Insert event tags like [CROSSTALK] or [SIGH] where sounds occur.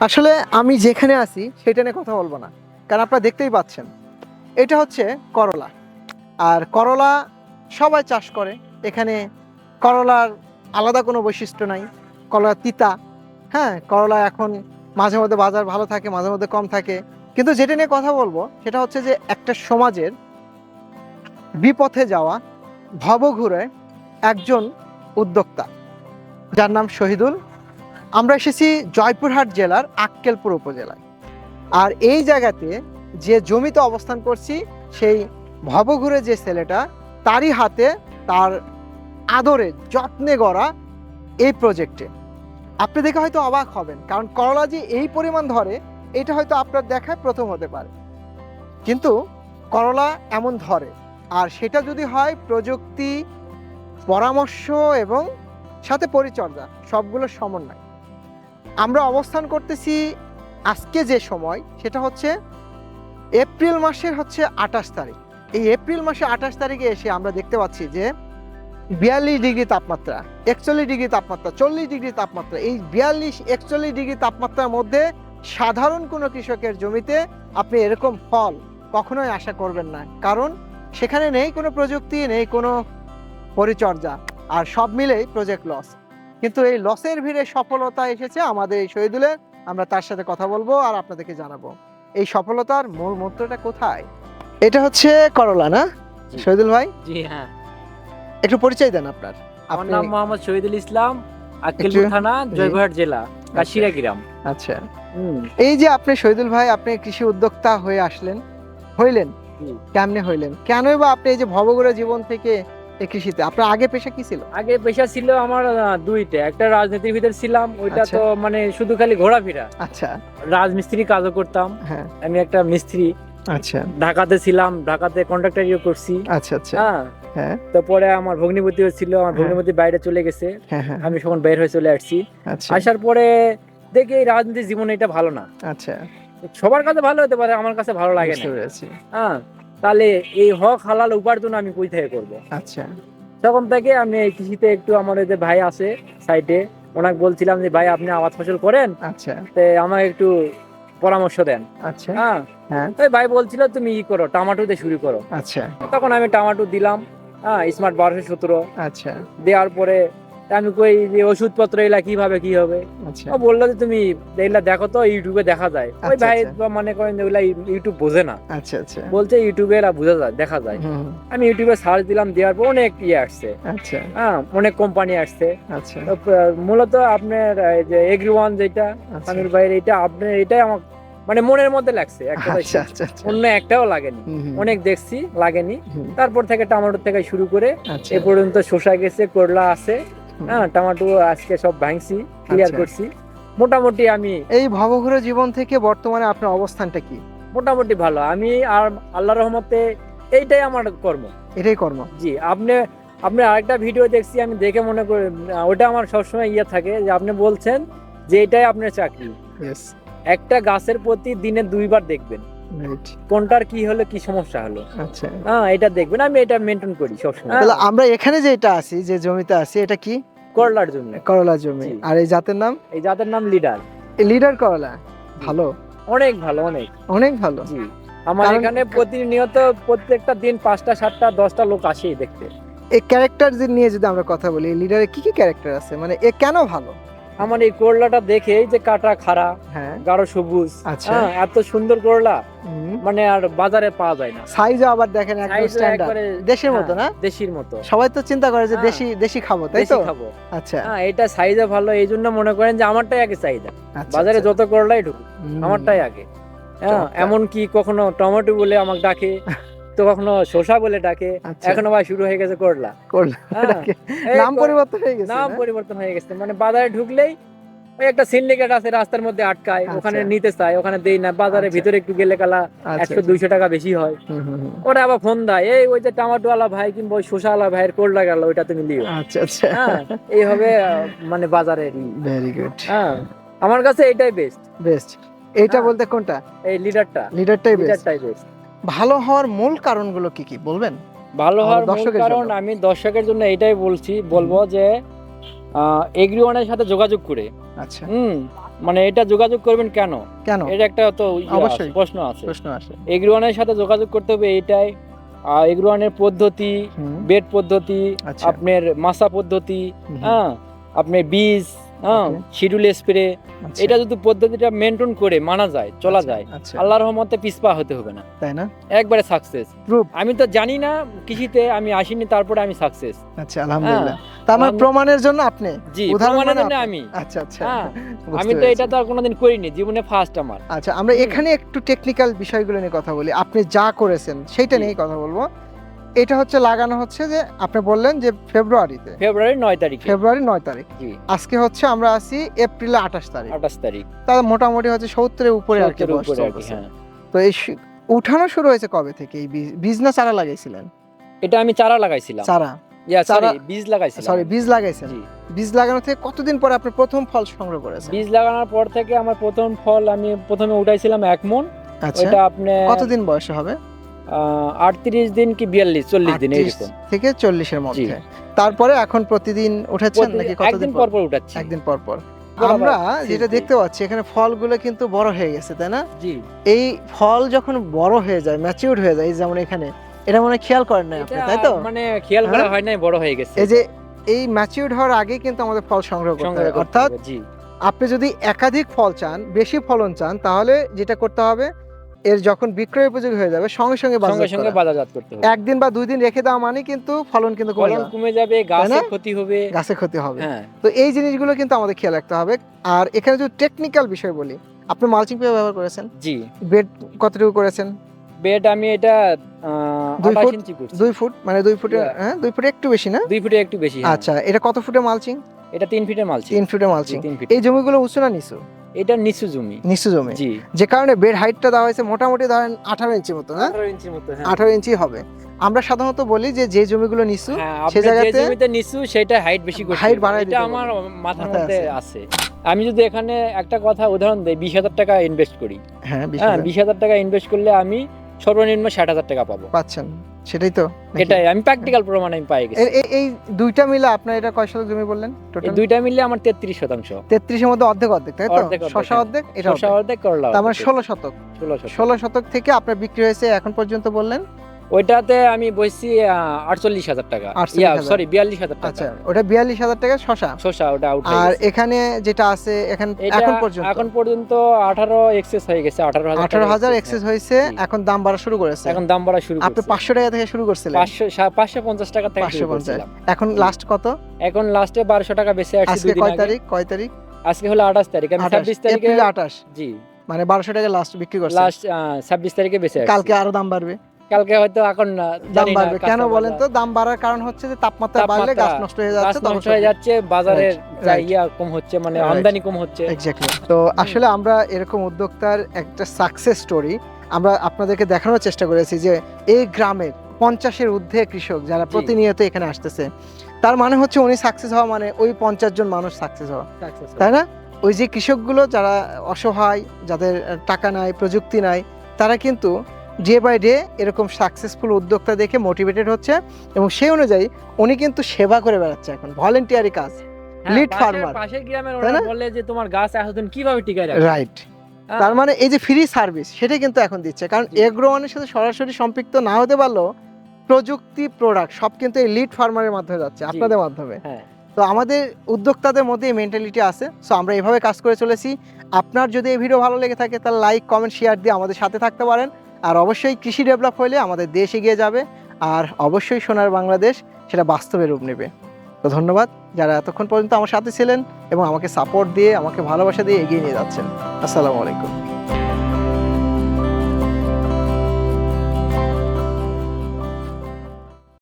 আসলে আমি যেখানে আছি, সেটা নিয়ে কথা বলব না। কারণ আপনারা দেখতেই পাচ্ছেন। এটা হচ্ছে করলা। আর করলা সবাই চাষ করে। এখানে করলার আলাদা কোনো বৈশিষ্ট্য নাই। করলা তিতা হ্যাঁ? করলা এখন মাঝে মধ্যে বাজার ভালো থাকে, মাঝে মধ্যে কম থাকে। কিন্তু যেটা নিয়ে কথা বলব, সেটা হচ্ছে যে একটা সমাজের বিপথে যাওয়া, ভবঘুরে একজন উদ্যোক্তা। যার নাম শহীদুল আমরা এসেছি জয়পুরহাট জেলার আক্কেলপুর উপজেলায়। আর এই জায়গাতে যে জমিতে অবস্থান করছি, সেই ভবঘুরে যে ছেলেটা, তারই হাতে তার আদরে যত্নে গড়া এই প্রজেক্টে আপনি দেখে হয়তো অবাক হবেন, কারণ করলা যে এই পরিমাণ ধরে, এটা হয়তো আপনার দেখায় প্রথম হতে পারে। কিন্তু করলা এমন ধরে, আর সেটা যদি হয় প্রযুক্তি, পরামর্শ এবং সাথে পরিচর্যা, সবগুলো সমন্বয়। আমরা অবস্থান করতেছি আজকে যে সময়, সেটা হচ্ছে এপ্রিল মাসের হচ্ছে আঠাশ তারিখ। এই এপ্রিল মাসে আঠাশ তারিখে এসে আমরা দেখতে পাচ্ছি যে বিয়াল্লিশ ডিগ্রি তাপমাত্রা, একচল্লিশ ডিগ্রি তাপমাত্রা, চল্লিশ ডিগ্রি তাপমাত্রা, এই বিয়াল্লিশ, একচল্লিশ ডিগ্রি তাপমাত্রার মধ্যে সাধারণ কোনো কৃষকের জমিতে আপনি এরকম ফল কখনোই আশা করবেন না। কারণ সেখানে নেই কোনো প্রযুক্তি, নেই কোনো পরিচর্যা, আর সব মিলেই প্রজেক্ট লস কিন্তু এই লসের ভিড়ে সফলতা এসেছে আমাদের এই শহীদুলের। আমরা তার সাথে কথা বলব আর আপনাদেরকে জানাব। এই সফলতার মূল মন্ত্রটা কোথায়? এটা হচ্ছে করলা না? শহীদুল ভাই? জি হ্যাঁ। একটু পরিচয় দেন আপনার। আমার নাম মোহাম্মদ শহীদুল ইসলাম আক্কেলপুর একটু- থানা জয়পুরহাট জেলা কাশিরা গ্রাম। আচ্ছা। এই যে আপনি শহীদুল ভাই আপনি কৃষি উদ্যোক্তা হয়ে আসলেন হইলেন? কেমনে হইলেন? কেনই বা আপনি এই যে ভবগুড়া জীবন থেকে এই কৃষিতে? আপনার আগে পেশা কি ছিল? আগে পেশা ছিল আমার দুইটা। একটা রাজনীতির ভিতর ছিলাম ওইটা আচ্ছা। তো মানে শুধু খালি ঘোরাফেরা। আচ্ছা। রাজমিস্ত্রি কাজও করতাম। হ্যাঁ। আমি একটা মিস্ত্রি। আচ্ছা। ঢাকাতে ছিলাম ঢাকাতে কন্ট্রাক্টারিও করছি। আচ্ছা আচ্ছা। হ্যাঁ। হ্যাঁ। তারপরে আমার ভগ্নিপতি ছিল আমার হ্যাঁ। ভগ্নিপতি বাইরে চলে গেছে। হ্যাঁ হ্যাঁ। আমি তখন বের হয়ে চলে আসছি। আচ্ছা। আসার পরে দেখি এই রাজনীতির জীবন এটা ভালো না। আচ্ছা। সবার কাছে ভালো হতে পারে আমার কাছে ভালো লাগে না। হ্যাঁ। তাহলে এই হক হালাল উপার্জন আমি কই থেকে করব? আচ্ছা। তখন থেকে আমি এই কৃষিতে একটু আমার যে ভাই আছে সাইডে ওনাকে বলছিলাম যে ভাই আপনি আবাদ ফসল করেন আচ্ছা। তে আমাকে একটু পরামর্শ দেন। আচ্ছা। হ্যাঁ। হ্যাঁ। ভাই বলছিল তুমি ই করো টমাটো দিয়ে শুরু করো। আচ্ছা। তখন আমি টমাটো দিলাম হ্যাঁ স্মার্ট বারোশো সতেরো। আচ্ছা। দেওয়ার পরে আমি কই যে ওষুধপত্র এগুলা কীভাবে কি হবে? আচ্ছা। ও বলল যে তুমি এগুলা দেখো তো ইউটিউবে দেখা যায়। ওই আচ্ছা, ভাই আচ্ছা। মনে করেন যে ওগুলা ইউটিউব বোঝে না। আচ্ছা আচ্ছা। বলছে ইউটিউবে এরা বোঝা যায় দেখা যায়। আমি ইউটিউবে সার্চ দিলাম দেওয়ার পর অনেক ইয়ে আসছে। আচ্ছা। হ্যাঁ অনেক কোম্পানি আসছে। আচ্ছা। মূলত আপনার এই যে এগ্রি ওয়ান যেটা আমির ভাইয়ের এটা আপনার এটাই আমার মানে মনের মধ্যে লাগছে অন্য একটাও লাগেনি। অনেক দেখছি লাগেনি। তারপর থেকে টমেটো থেকে শুরু করে এ পর্যন্ত শসা গেছে করলা আছে। হ্যাঁ টমেটো আজকে সব ভাঙছি ক্লিয়ার আচ্ছা। করছি। মোটামুটি আমি এই ভবঘুরে জীবন থেকে বর্তমানে আপনার অবস্থানটা কি? মোটামুটি ভালো। আমি আর আল্লাহ রহমতে এইটাই আমার কর্ম। এটাই কর্ম। জি আপনি আপনি আরেকটা ভিডিও দেখছি আমি দেখে মনে করি ওটা আমার সবসময় ইয়ে থাকে যে আপনি বলছেন যে এটাই আপনার চাকরি। একটা গাছের প্রতি দিনে দুইবার দেখবেন। কোনটার কি হলো কি সমস্যা হলো? আচ্ছা। হ্যাঁ এটা দেখবেন আমি এটা মেনটেন করি সবসময়। তাহলে আমরা এখানে যেটা আছি যে জমিতে আছি এটা কি? করলার জন্য। করলা জমি। আর এই জাতের নাম? এই যাদের নাম লিডার। লিডার করলা। ভালো। অনেক ভালো অনেক। অনেক ভালো। জি। আমার এখানে প্রতিনিয়ত প্রত্যেকটা দিন পাঁচটা সাতটা দশটা লোক আসেই দেখতে। এই ক্যারেক্টার নিয়ে যদি আমরা কথা বলি লিডারে কি কি ক্যারেক্টার আছে? মানে এ কেন ভালো? আমার এই করলাটা দেখে এই যে কাটা খাড়া হ্যাঁ। গাঢ় সবুজ আচ্ছা। হ্যাঁ এত সুন্দর করলা মানে আর বাজারে পাওয়া যায় না। সাইজও আবার দেখেন একদম স্ট্যান্ডার্ড দেশের মতো হ্যাঁ, না? দেশির মতো। সবাই তো চিন্তা করে যে হ্যাঁ। দেশি দেশি খাব তাই তো? খাব। আচ্ছা। হ্যাঁ এটা সাইজে ভালো এই জন্য মনে করেন যে আমারটাই আগে চাহিদা আচ্ছা, বাজারে আচ্ছা। যত করলাই ঢুকুক আমারটাই আগে। হ্যাঁ। এমন কি কখনো টমেটো বলে আমাকে ডাকে। [LAUGHS] তো কখনো শসা বলে ডাকে। আচ্ছা, এখন আবার শুরু হয়ে গেছে করলা। করলা। হ্যাঁ, নাম পরিবর্তন হয়ে গেছে নাম পরিবর্তন হয়ে গেছে। মানে বাজারে ঢুকলেই ওই একটা সিন্ডিকেট আছে রাস্তার মধ্যে আটকায় আচ্ছা। ওখানে নিতে চায় ওখানে দেই না। বাজারে আচ্ছা। ভিতরে একটু গেলে কালা একশো দুইশো টাকা বেশি হয়। ওরা আবার ফোন দেয় এই ওই যে টমেটো আলা ভাই কিংবা ওই শসা আলা ভাইয়ের কোল্ডা গেল ওইটা তুমি লিও। হ্যাঁ এইভাবে মানে বাজারে ভেরি গুড হ্যাঁ আমার কাছে এইটাই বেস্ট বেস্ট এইটা। বলতে কোনটা? এই লিডারটা লিডারটাই বেস্ট লিডারটাই বেস্ট ভালো হওয়ার মূল কারণগুলো কি কি? বলবেন? ভালো হওয়ার মূল দর্শকের কারণ আমি দর্শকের জন্য এটাই বলছি বলব যে এগ্রি ওয়ানের সাথে যোগাযোগ করে। আচ্ছা। হুম মানে এটা যোগাযোগ করবেন কেন? কেন? এটা একটা তো আছে, অবশ্যই। প্রশ্ন আছে। প্রশ্ন আসে এগ্রোয়ানের সাথে যোগাযোগ করতে হবে এইটাই আর এগ্রোয়ানের পদ্ধতি বেড পদ্ধতি আচ্ছা। আপনার মাসা পদ্ধতি হ্যাঁ আপনার বীজ হ্যাঁ. শিডিউল স্প্রে আচ্ছা, এটা যদি পদ্ধতিটা মেনটেন করে মানা যায় চলা আচ্ছা, যায় আচ্ছা। আল্লাহর রহমতে পিছপা হতে হবে না। তাই না? একবারে সাকসেস আমি তো জানি না কৃষিতে আমি আসিনি তারপরে আমি সাকসেস আচ্ছা আলহামদুলিল্লাহ। তার মানে প্রমাণের জন্য আপনি? জি প্রমাণের মানে জন্য আমি। আচ্ছা আচ্ছা। হ্যাঁ, আমি তো এটা তো আর কোনোদিন করিনি জীবনে ফার্স্ট আমার। আচ্ছা আমরা এখানে একটু টেকনিক্যাল বিষয়গুলো নিয়ে কথা বলি। আপনি যা করেছেন সেটা নিয়ে কথা বলব। এটা হচ্ছে লাগানো হচ্ছে যে আপনি বললেন যে ফেব্রুয়ারিতে। ফেব্রুয়ারি নয় তারিখে। ফেব্রুয়ারি নয় তারিখ। জি। আজকে হচ্ছে আমরা আছি এপ্রিলে আঠাশ তারিখ। আঠাশ তারিখ। তার মোটামুটি হচ্ছে সত্তরের উপরে আর কি। হ্যাঁ। তো এই উঠানো শুরু হয়েছে কবে থেকে? এই বীজ না চারা লাগাইছিলেন? এটা আমি চারা লাগাইছিলাম। চারা। চারা- বীজ লাগাইছিলাম। সরি বীজ লাগাইছেন। বীজ লাগানো থেকে কতদিন পরে আপনি প্রথম ফল সংগ্রহ করেছেন? বীজ লাগানোর পর থেকে আমার প্রথম ফল আমি প্রথমে উঠাইছিলাম এক মন। আচ্ছা। ওইটা আপনি কতদিন বয়সে হবে? আটত্রিশ দিন কি বিয়াল্লিশ চল্লিশ দিন এইরকম। থেকে চল্লিশের মধ্যে। তারপরে এখন প্রতিদিন উঠাচ্ছেন নাকি কতদিন পর? পর উঠাচ্ছি। একদিন পর পর। আমরা যেটা দেখতে পাচ্ছি এখানে ফলগুলো কিন্তু বড় হয়ে গেছে তাই না? জি। এই ফল যখন বড় হয়ে যায় ম্যাচিউর হয়ে যায় যেমন এখানে এটা মনে খেয়াল করেন না আপনি তাই তো? মানে খেয়াল করা হ্যাঁ? হয় নাই বড় হয়ে গেছে। এই যে এই ম্যাচিউর হওয়ার আগে কিন্তু আমাদের ফল সংগ্রহ করতে করতে অর্থাৎ আপনি যদি একাধিক ফল চান বেশি ফলন চান তাহলে যেটা করতে হবে এর যখন বিক্রয় উপযোগী হয়ে যাবে সঙ্গে সঙ্গে সঙ্গে সঙ্গে বাজারজাত করতে হবে। একদিন বা দুই দিন রেখে দেওয়া মানে কিন্তু ফলন কিন্তু কমে ফলন যাবে। কমে যাবে না? গাছের ক্ষতি হবে। গাছে ক্ষতি হবে। হ্যাঁ। তো এই জিনিসগুলো কিন্তু আমাদের খেয়াল রাখতে হবে। আর এখানে যদি টেকনিক্যাল বিষয় বলি আপনি মালচিং পেপার ব্যবহার করেছেন? জি। বেড কতটুকু করেছেন? বেড আমি এটা দুই ফুট? দুই ফুট মানে দুই ফুটের Yeah. হ্যাঁ দুই ফুটে একটু বেশি না? দুই ফুটে একটু বেশি হ্যাঁ। আচ্ছা এটা কত ফুটে মালচিং এটা তিন ফিটের মাল ছিল তিন ফুটে মালচিং ফিট। এই জমিগুলো উঁচু না নিচু? এটা নিচু জমি। নিচু জমি। জি। যে কারণে বেড হাইটটা দেওয়া হয়েছে মোটামুটি ধরেন আঠারো ইঞ্চি মতো না আঠারো ইঞ্চি মতো হ্যাঁ। আঠারো ইঞ্চি হবে। আমরা সাধারণত বলি যে যে জমিগুলো নিচু হ্যাঁ, সে জায়গাতে জমিতে নিচু সেটা হাইট বেশি করতে হাইট বাড়ায় এটা আমার মাথার মধ্যে আছে। আমি যদি এখানে একটা কথা উদাহরণ দেই বিশ হাজার টাকা ইনভেস্ট করি। হ্যাঁ হ্যাঁ বিশ হাজার টাকা ইনভেস্ট করলে আমি সর্বনিম্ন ষাট হাজার টাকা পাবো। পাচ্ছেন। সেটাই তো? এটাই আমি প্র্যাকটিক্যাল প্রমাণ আমি পাই গেছি। এই দুইটা মিলে আপনার এটা কয় শতক জমি বললেন টোটাল দুইটা মিলে আমার তেত্রিশ শতাংশ। তেত্রিশের মধ্যে অর্ধেক অর্ধেক তাই তো? শশা হ্যাঁ। অর্ধেক এটা শশা অর্ধেক। করলাম করলা তার মানে শতক। ষোলো শতক। ষোলো শতক থেকে আপনার বিক্রি হয়েছে এখন পর্যন্ত বললেন ওইটাতে আমি বসছি আটচল্লিশ হাজার টাকা। সরি বিয়াল্লিশ হাজার টাকা। আচ্ছা ওটা বিয়াল্লিশ হাজার টাকা শশা শসা ওটা আর এখানে যেটা আছে এখন এখন পর্যন্ত? এখন পর্যন্ত আঠারো এক্সেস হয়ে গেছে আঠারো হাজার আঠারো হাজার এক্সেস হ্যাঁ। হয়েছে এখন দাম বাড়া শুরু করেছে। এখন দাম বাড়া শুরু আপনি পাঁচশো টাকা থেকে শুরু করছিলেন? পাঁচশো পাঁচশো পঞ্চাশ টাকা থেকে পাঁচশো পঞ্চাশ। এখন লাস্ট কত? এখন লাস্টে বারোশো টাকা বেশি আজকে কয় তারিখ? কয় তারিখ? আজকে হলো আঠাশ তারিখ আমি ছাব্বিশ তারিখে আঠাশ। জি। মানে বারোশো টাকা লাস্ট বিক্রি করছে লাস্ট ছাব্বিশ তারিখে বেশি কালকে আরও দাম বাড়বে। কালকে হয়তো এখন না, দাম বাড়বে। কেন বলেন তো? দাম বাড়ার কারণ হচ্ছে যে তাপমাত্রা বাড়লে গাছ নষ্ট হয়ে যাচ্ছে নষ্ট হয়ে যাচ্ছে বাজারের ইয়া কম হচ্ছে মানে আমদানি কম হচ্ছে। এক্স্যাক্টলি তো আসলে আমরা এরকম উদ্যোক্তার একটা সাকসেস স্টোরি আমরা আপনাদেরকে দেখানোর চেষ্টা করেছি যে এই গ্রামের পঞ্চাশের ঊর্ধ্বে কৃষক যারা প্রতিনিয়ত এখানে আসতেছে তার মানে হচ্ছে উনি সাকসেস হওয়া মানে ওই পঞ্চাশ জন মানুষ সাকসেস হওয়া। তাই না? ওই যে কৃষকগুলো যারা অসহায় যাদের টাকা নাই প্রযুক্তি নাই তারা কিন্তু ডে বাই ডে এরকম সাকসেসফুল উদ্যোক্তা দেখে মোটিভেটেড হচ্ছে এবং সেই অনুযায়ী উনি কিন্তু সেবা করে বেড়াচ্ছে এখন ভলেন্টিয়ারি কাজ লিড ফার্মার পাশের- গ্রামের ওরা? বলে যে তোমার গাছ এতদিন কীভাবে টিকায় রাখবে? রাইট হ্যাঁ, তার মানে এই যে ফ্রি সার্ভিস সেটা কিন্তু এখন দিচ্ছে। কারণ জি। এগ্রোওয়ানের সাথে সরাসরি সম্পৃক্ত না হতে পারলেও প্রযুক্তি প্রোডাক্ট সব কিন্তু এই লিড ফার্মারের মাধ্যমে যাচ্ছে আপনাদের মাধ্যমে। হ্যাঁ। তো আমাদের উদ্যোক্তাদের মধ্যে মেন্টালিটি আছে। সো আমরা এভাবে কাজ করে চলেছি। আপনার যদি এই ভিডিও ভালো লেগে থাকে তাহলে লাইক কমেন্ট শেয়ার দিয়ে আমাদের সাথে থাকতে পারেন। আর অবশ্যই কৃষি ডেভেলপ হলে আমাদের দেশ এগিয়ে যাবে, আর অবশ্যই সোনার বাংলাদেশ সেটা বাস্তবে রূপ নেবে। তো ধন্যবাদ যারা এতক্ষণ পর্যন্ত আমার সাথে ছিলেন এবং আমাকে সাপোর্ট দিয়ে, আমাকে ভালোবাসা দিয়ে এগিয়ে নিয়ে যাচ্ছেন। আসসালামু আলাইকুম।